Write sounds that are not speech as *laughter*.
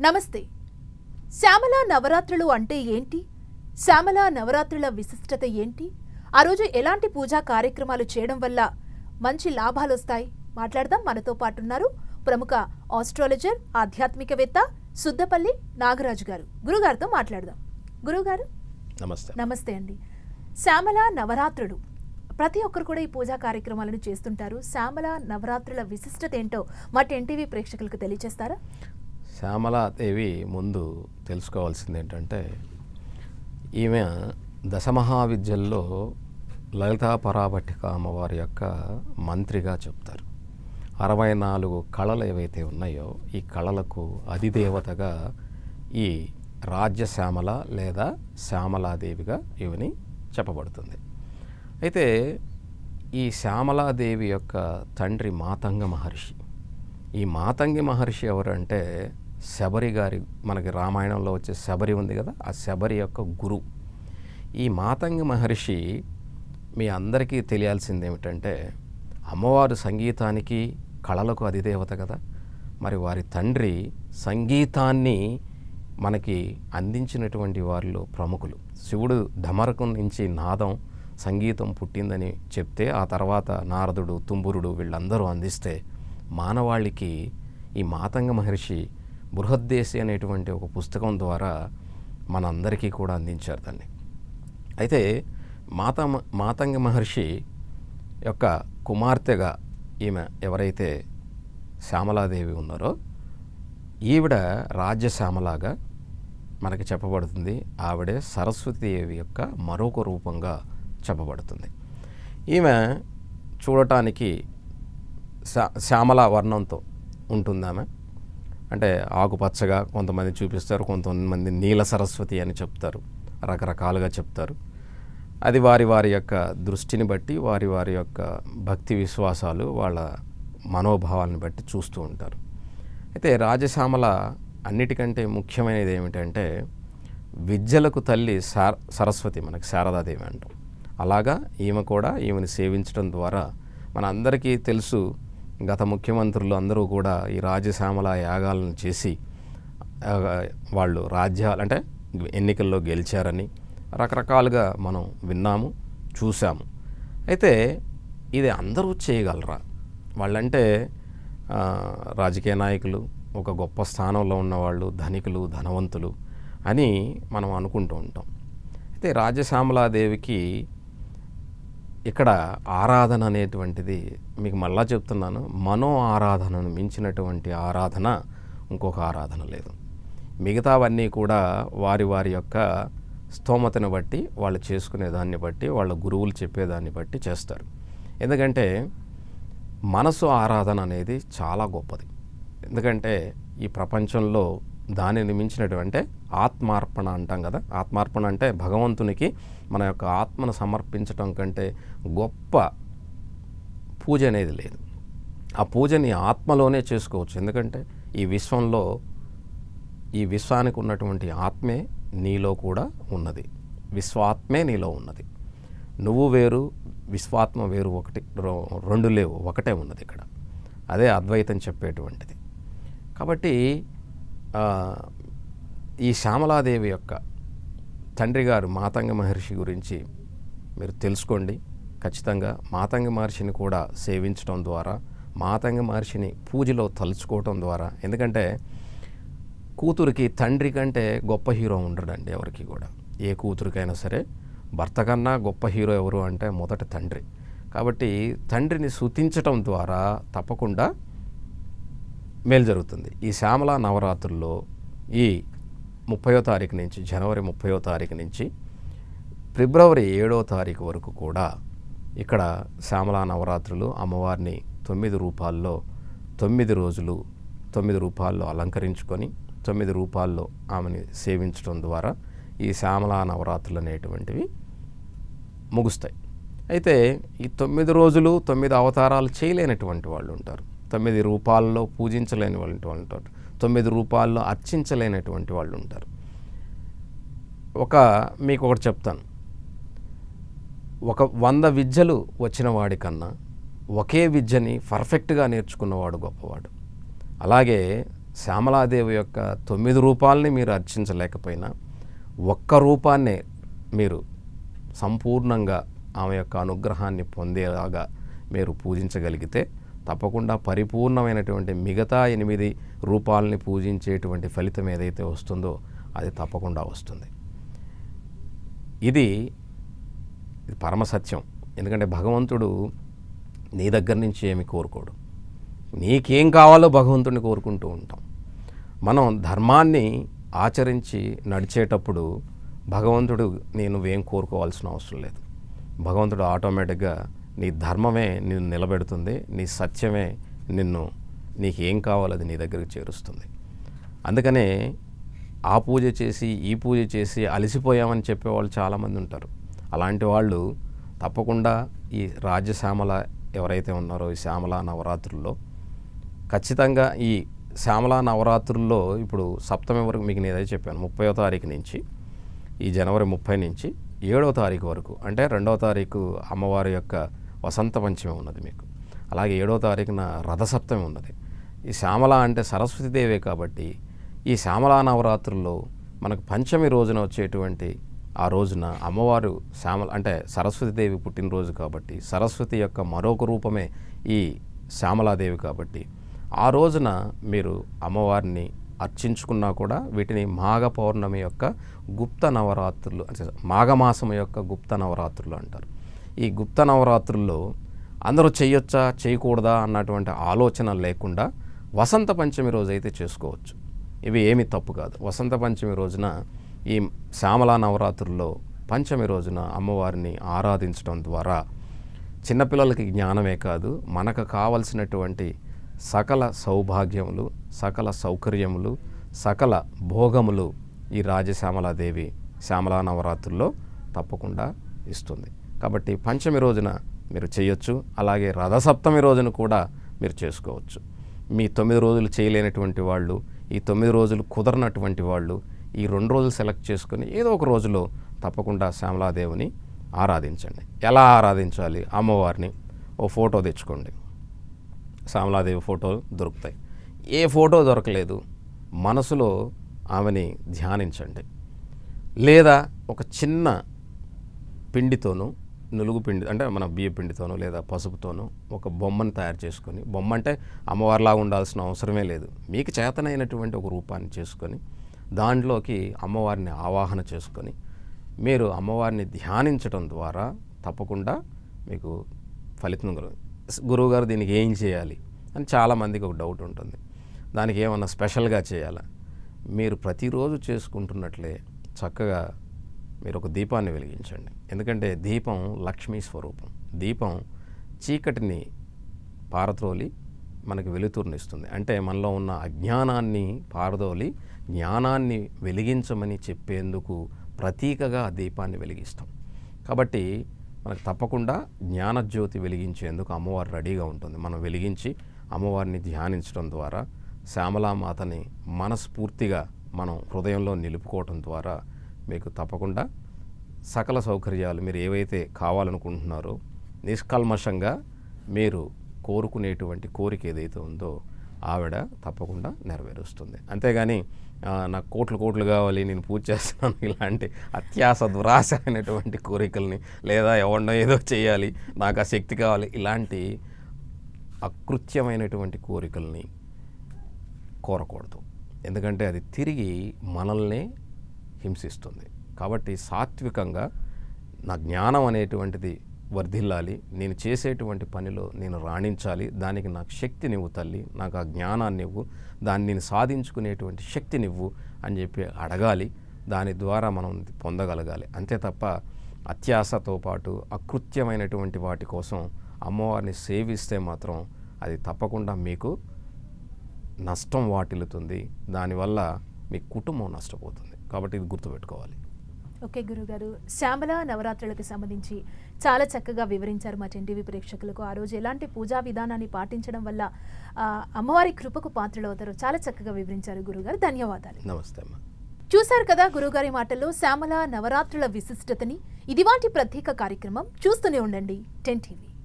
నమస్తే. శ్యామల నవరాత్రులు అంటే ఏంటి? శ్యామల నవరాత్రుల విశిష్టత ఏంటి? ఆ రోజు ఎలాంటి పూజా కార్యక్రమాలు చేయడం వల్ల మంచి లాభాలు వస్తాయి? మాట్లాడదాం. మనతో పాటు ఉన్నారు ప్రముఖ ఆస్ట్రాలజర్ ఆధ్యాత్మికవేత్త సుద్దపల్లి నాగరాజు గారు. గురుగారితో మాట్లాడదాం. గురుగారు. నమస్తే. నమస్తే అండి. శ్యామల నవరాత్రులు. ప్రతి ఒక్కరు కూడా ఈ పూజా కార్యక్రమాలను చేస్తుంటారు. శ్యామల నవరాత్రుల విశిష్టత ఏంటో మా ఎన్టీవీ ప్రేక్షకులకు తెలియచేస్తారా? శ్యామలాదేవి ముందు తెలుసుకోవాల్సింది ఏంటంటే ఈమె దశమహావిద్యల్లో లలితా పరాభట్టిక అమ్మవారి యొక్క మంత్రిగా చెప్తారు. అరవై నాలుగు కళలు ఏవైతే ఉన్నాయో ఈ కళలకు అధిదేవతగా ఈ రాజ్య శ్యామల లేదా శ్యామలాదేవిగా ఈమెని చెప్పబడుతుంది. అయితే ఈ శ్యామలాదేవి యొక్క తండ్రి మాతంగ మహర్షి. ఈ మాతంగి మహర్షి ఎవరంటే శబరి గారి మనకి రామాయణంలో వచ్చే శబరి ఉంది కదా ఆ శబరి యొక్క గురు. ఈ మాతంగి మహర్షి మీ అందరికీ తెలియాల్సింది ఏమిటంటే అమ్మవారు సంగీతానికి కళలకు అధిదేవత కదా మరి వారి తండ్రి సంగీతాన్ని మనకి అందించినటువంటి వారిలో ప్రముఖులు. శివుడు ధమరకం నుంచి నాదం సంగీతం పుట్టిందని చెప్తే ఆ తర్వాత నారదుడు తుంబురుడు వీళ్ళందరూ అందిస్తే మానవాళికి ఈ మాతంగ మహర్షి బృహద్దేశి అనేటువంటి ఒక పుస్తకం ద్వారా మనందరికీ కూడా అందించారు దాన్ని. అయితే మాత మాతంగ మహర్షి యొక్క కుమార్తెగా ఈమె ఎవరైతే శ్యామలాదేవి ఉన్నారో ఈవిడ రాజ్యశ్యామలాగా మనకి చెప్పబడుతుంది. ఆవిడే సరస్వతీదేవి యొక్క మరొక రూపంగా చెప్పబడుతుంది. ఈమె చూడటానికి శ్యా శ్యామల వర్ణంతో ఉంటుంది ఆమె అంటే ఆకుపచ్చగా కొంతమంది చూపిస్తారు కొంతమంది నీల సరస్వతి అని చెప్తారు రకరకాలుగా చెప్తారు. అది వారి వారి యొక్క దృష్టిని బట్టి వారి వారి యొక్క భక్తి విశ్వాసాలు వాళ్ళ మనోభావాలను బట్టి చూస్తూ ఉంటారు. అయితే రాజశ్యామల అన్నిటికంటే ముఖ్యమైనది ఏమిటంటే విద్యలకు తల్లి సార సరస్వతి మనకి శారదాదేవి అంటాం. అలాగా ఈమె కూడా ఈమెను సేవించడం ద్వారా మన అందరికీ తెలుసు గత ముఖ్యమంత్రులు అందరూ కూడా ఈ రాజశ్యామల యాగాలను చేసి వాళ్ళు రాజ్యాలు అంటే ఎన్నికల్లో గెలిచారని రకరకాలుగా మనం విన్నాము చూసాము అయితే ఇది అందరూ చేయగలరా? వాళ్ళంటే రాజకీయ నాయకులు ఒక గొప్ప స్థానంలో ఉన్నవాళ్ళు ధనికులు ధనవంతులు అని మనం అనుకుంటూ ఉంటాం. అయితే రాజశ్యామలాదేవికి ఇక్కడ ఆరాధన అనేటువంటిది మీకు మళ్ళా చెప్తున్నాను. మనో ఆరాధనను మించినటువంటి ఆరాధన ఇంకొక ఆరాధన లేదు. మిగతావన్నీ కూడా వారి వారి యొక్క స్తోమతను బట్టి వాళ్ళు చేసుకునే దాన్ని బట్టి వాళ్ళ గురువులు చెప్పేదాన్ని బట్టి చేస్తారు. ఎందుకంటే మనసు ఆరాధన అనేది చాలా గొప్పది. ఎందుకంటే ఈ ప్రపంచంలో దానిని మించినటువంటి ఆత్మార్పణ అంటాం కదా. ఆత్మార్పణ అంటే భగవంతునికి మన యొక్క ఆత్మను సమర్పించటం కంటే గొప్ప పూజ అనేది లేదు. ఆ పూజని ఆత్మలోనే చేసుకోవచ్చు. ఎందుకంటే ఈ విశ్వంలో ఈ విశ్వానికి ఉన్నటువంటి ఆత్మే నీలో కూడా ఉన్నది. విశ్వాత్మే నీలో ఉన్నది. నువ్వు వేరు విశ్వాత్మ వేరు ఒకటి రెండు లేవు ఒకటే ఉన్నది ఇక్కడ. అదే అద్వైతం చెప్పేటువంటిది. కాబట్టి ఈ శ్యామలాదేవి యొక్క తండ్రి గారు మాతంగ మహర్షి గురించి మీరు తెలుసుకోండి. ఖచ్చితంగా మాతంగ మహర్షిని కూడా సేవించడం ద్వారా మాతంగ మహర్షిని పూజలో తలుచుకోవటం ద్వారా ఎందుకంటే కూతురికి తండ్రి కంటే గొప్ప హీరో ఉండడండి ఎవరికి కూడా. ఏ కూతురికైనా సరే భర్త కన్నా గొప్ప హీరో ఎవరు అంటే మొదట తండ్రి. కాబట్టి తండ్రిని శుతించటం ద్వారా తప్పకుండా మేలు జరుగుతుంది. ఈ శ్యామల నవరాత్రుల్లో ఈ ముప్పయో తారీఖు నుంచి జనవరి ముప్పయో తారీఖు నుంచి ఫిబ్రవరి ఏడో తారీఖు వరకు కూడా ఇక్కడ శ్యామలా నవరాత్రులు అమ్మవారిని తొమ్మిది రూపాల్లో తొమ్మిది రోజులు తొమ్మిది రూపాల్లో అలంకరించుకొని తొమ్మిది రూపాల్లో ఆమెని సేవించడం ద్వారా ఈ శ్యామలా నవరాత్రులు అనేటువంటివి ముగుస్తాయి. అయితే ఈ తొమ్మిది రోజులు తొమ్మిది అవతారాలు చేయలేనటువంటి వాళ్ళు ఉంటారు. తొమ్మిది రూపాల్లో పూజించలేని వాళ్ళు ఉంటారు. తొమ్మిది రూపాల్లో అర్చించలేనటువంటి వాళ్ళు ఉంటారు. ఒక మీకు ఒకటి చెప్తాను. ఒక వంద విద్యలు వచ్చిన వాడికన్నా ఒకే విద్యని పర్ఫెక్ట్గా నేర్చుకున్నవాడు గొప్పవాడు. అలాగే శ్యామలాదేవి యొక్క తొమ్మిది రూపాలని మీరు అర్చించలేకపోయినా ఒక్క రూపాన్నే మీరు సంపూర్ణంగా ఆమె యొక్క అనుగ్రహాన్ని పొందేలాగా మీరు పూజించగలిగితే తప్పకుండా పరిపూర్ణమైనటువంటి మిగతా ఎనిమిది రూపాలని పూజించేటువంటి ఫలితం ఏదైతే వస్తుందో అది తప్పకుండా వస్తుంది. ఇది పరమసత్యం ఎందుకంటే భగవంతుడు నీ దగ్గర నుంచి ఏమి కోరుకోడు. నీకేం కావాలో భగవంతుడిని కోరుకుంటూ ఉంటాం. మనం ధర్మాన్ని ఆచరించి నడిచేటప్పుడు భగవంతుడు నేను నువ్వేం కోరుకోవాల్సిన అవసరం లేదు. భగవంతుడు ఆటోమేటిక్గా నీ ధర్మమే నిన్ను నిలబెడుతుంది నీ సత్యమే నిన్ను నీకేం కావాలో అది నీ దగ్గరికి చేరుస్తుంది. అందుకనే ఆ పూజ చేసి ఈ పూజ చేసి అలసిపోయామని చెప్పేవాళ్ళు చాలామంది ఉంటారు. అలాంటి వాళ్ళు తప్పకుండా ఈ రాజ్యశ్యామల ఎవరైతే ఉన్నారో ఈ శ్యామల నవరాత్రుల్లో ఖచ్చితంగా ఈ శ్యామల నవరాత్రుల్లో ఇప్పుడు సప్తమి వరకు మీకు నేను అదే చెప్పాను ముప్పయో తారీఖు నుంచి ఈ జనవరి ముప్పై నుంచి ఏడవ తారీఖు వరకు అంటే రెండవ తారీఖు అమ్మవారి యొక్క వసంత పంచమి ఉన్నది మీకు. అలాగే ఏడవ తారీఖున రథసప్తమి ఉన్నది. ఈ శ్యామల అంటే సరస్వతీదేవే కాబట్టి ఈ శ్యామల నవరాత్రుల్లో మనకు పంచమి రోజున వచ్చేటువంటి ఆ రోజున అమ్మవారు శ్యామల అంటే సరస్వతీదేవి పుట్టినరోజు కాబట్టి సరస్వతి యొక్క మరొక రూపమే ఈ శ్యామలాదేవి కాబట్టి ఆ రోజున మీరు అమ్మవారిని అర్చించుకున్నా కూడా వీటిని మాఘ పౌర్ణమి యొక్క గుప్త నవరాత్రులు అంటే మాఘమాసం యొక్క గుప్త నవరాత్రులు అంటారు. ఈ గుప్త నవరాత్రుల్లో అందరూ చేయొచ్చా చేయకూడదా అన్నటువంటి ఆలోచన లేకుండా వసంత పంచమి రోజు అయితే చేసుకోవచ్చు. ఇవి ఏమి తప్పు కాదు. వసంత పంచమి రోజున ఈ శ్యామలా నవరాత్రుల్లో పంచమి రోజున అమ్మవారిని ఆరాధించడం ద్వారా చిన్నపిల్లలకి జ్ఞానమే కాదు మనకు కావలసినటువంటి సకల సౌభాగ్యములు సకల సౌకర్యములు సకల భోగములు ఈ రాజశ్యామలాదేవి శ్యామలా నవరాత్రుల్లో తప్పకుండా ఇస్తుంది. కాబట్టి పంచమి రోజున మీరు చేయొచ్చు. అలాగే రథసప్తమి రోజున కూడా మీరు చేసుకోవచ్చు. మీ తొమ్మిది రోజులు చేయలేనటువంటి వాళ్ళు ఈ తొమ్మిది రోజులు కుదరనటువంటి వాళ్ళు ఈ రెండు రోజులు సెలెక్ట్ చేసుకుని ఏదో ఒక రోజులో తప్పకుండా శ్యామలాదేవిని ఆరాధించండి. ఎలా ఆరాధించాలి? అమ్మవారిని ఓ ఫోటో తెచ్చుకోండి. శ్యామలాదేవి ఫోటోలు దొరుకుతాయి. ఏ ఫోటో దొరకలేదు. మనసులో ఆమెని ధ్యానించండి. లేదా ఒక చిన్న పిండితోనూ నులుగు పిండి అంటే మన బియ్య పిండితోనో లేదా పసుపుతోనో ఒక బొమ్మను తయారు చేసుకొని బొమ్మ అంటే అమ్మవారిలాగా ఉండాల్సిన అవసరమే లేదు. మీకు చేతనైనటువంటి ఒక రూపాన్ని చేసుకొని దాంట్లోకి అమ్మవారిని ఆవాహన చేసుకొని మీరు అమ్మవారిని ధ్యానించడం ద్వారా తప్పకుండా మీకు ఫలితం కలుగు గురువుగారు దీనికి ఏం చేయాలి అని చాలామందికి ఒక డౌట్ ఉంటుంది. దానికి ఏమన్నా స్పెషల్గా చేయాలా? మీరు ప్రతిరోజు చేసుకుంటున్నట్లే చక్కగా మీరు ఒక దీపాన్ని వెలిగించండి. ఎందుకంటే దీపం లక్ష్మీ స్వరూపం. దీపం చీకటిని పారత్రోలి మనకి వెలుతురునిస్తుంది అంటే మనలో ఉన్న అజ్ఞానాన్ని పారదోలి జ్ఞానాన్ని వెలిగించమని చెప్పేందుకు ప్రతీకగా ఆ దీపాన్ని వెలిగిస్తాం. కాబట్టి మనకు తప్పకుండా జ్ఞానజ్యోతి వెలిగించేందుకు అమ్మవారు రెడీగా ఉంటుంది. మనం వెలిగించి అమ్మవారిని ధ్యానించడం ద్వారా శ్యామలామాతని మనస్ఫూర్తిగా మనం హృదయంలో నిలుపుకోవటం ద్వారా మీకు తప్పకుండా సకల సౌకర్యాలు మీరు ఏవైతే కావాలనుకుంటున్నారో నిష్కల్మషంగా మీరు కోరుకునేటువంటి కోరిక ఏదైతే ఉందో ఆవిడ తప్పకుండా నెరవేరుస్తుంది. అంతేగాని నాకు కోట్లు కోట్లు కావాలి నేను పూజ చేస్తున్నాను *laughs* ఇలాంటి అత్యాస దురాశ అయినటువంటి కోరికల్ని లేదా ఎవరినో ఏదో చేయాలి నాకు ఆ శక్తి కావాలి ఇలాంటి అకృత్యమైనటువంటి కోరికల్ని కోరకూడదు. ఎందుకంటే అది తిరిగి మనల్ని హింసిస్తుంది. కాబట్టి సాత్వికంగా నా జ్ఞానం అనేటువంటిది వర్ధిల్లాలి నేను చేసేటువంటి పనిలో నేను రాణించాలి దానికి నాకు శక్తినివ్వు తల్లి నాకు ఆ జ్ఞానాన్ని ఇవ్వు దాన్ని నేను సాధించుకునేటువంటి శక్తినివ్వు అని చెప్పి అడగాలి దాని ద్వారా మనం పొందగలగాలి. అంతే తప్ప అత్యాశతో పాటు అకృత్యమైనటువంటి వాటి కోసం అమ్మవారిని సేవిస్తే మాత్రం అది తప్పకుండా మీకు నష్టం వాటిల్లుతుంది. దానివల్ల మీ కుటుంబం నష్టపోతుంది. కాబట్టి ఇది గుర్తుపెట్టుకోవాలి. ఓకే గురుగారు. శ్యామల నవరాత్రులకు సంబంధించి చాలా చక్కగా వివరించారు మా టీవీ ప్రేక్షకులకు. ఆ రోజు ఎలాంటి పూజా విధానాన్ని పాటించడం వల్ల అమ్మవారి కృపకు పాత్రలు అవుతారో చాలా చక్కగా వివరించారు గురుగారు. ధన్యవాదాలు. నమస్తే అమ్మా. చూశారు కదా గురుగారి మాటల్లో శ్యామల నవరాత్రుల విశిష్టతని? ఇదివాంటి ప్రత్యేక కార్యక్రమం. చూస్తూనే ఉండండి టెన్ టీవీ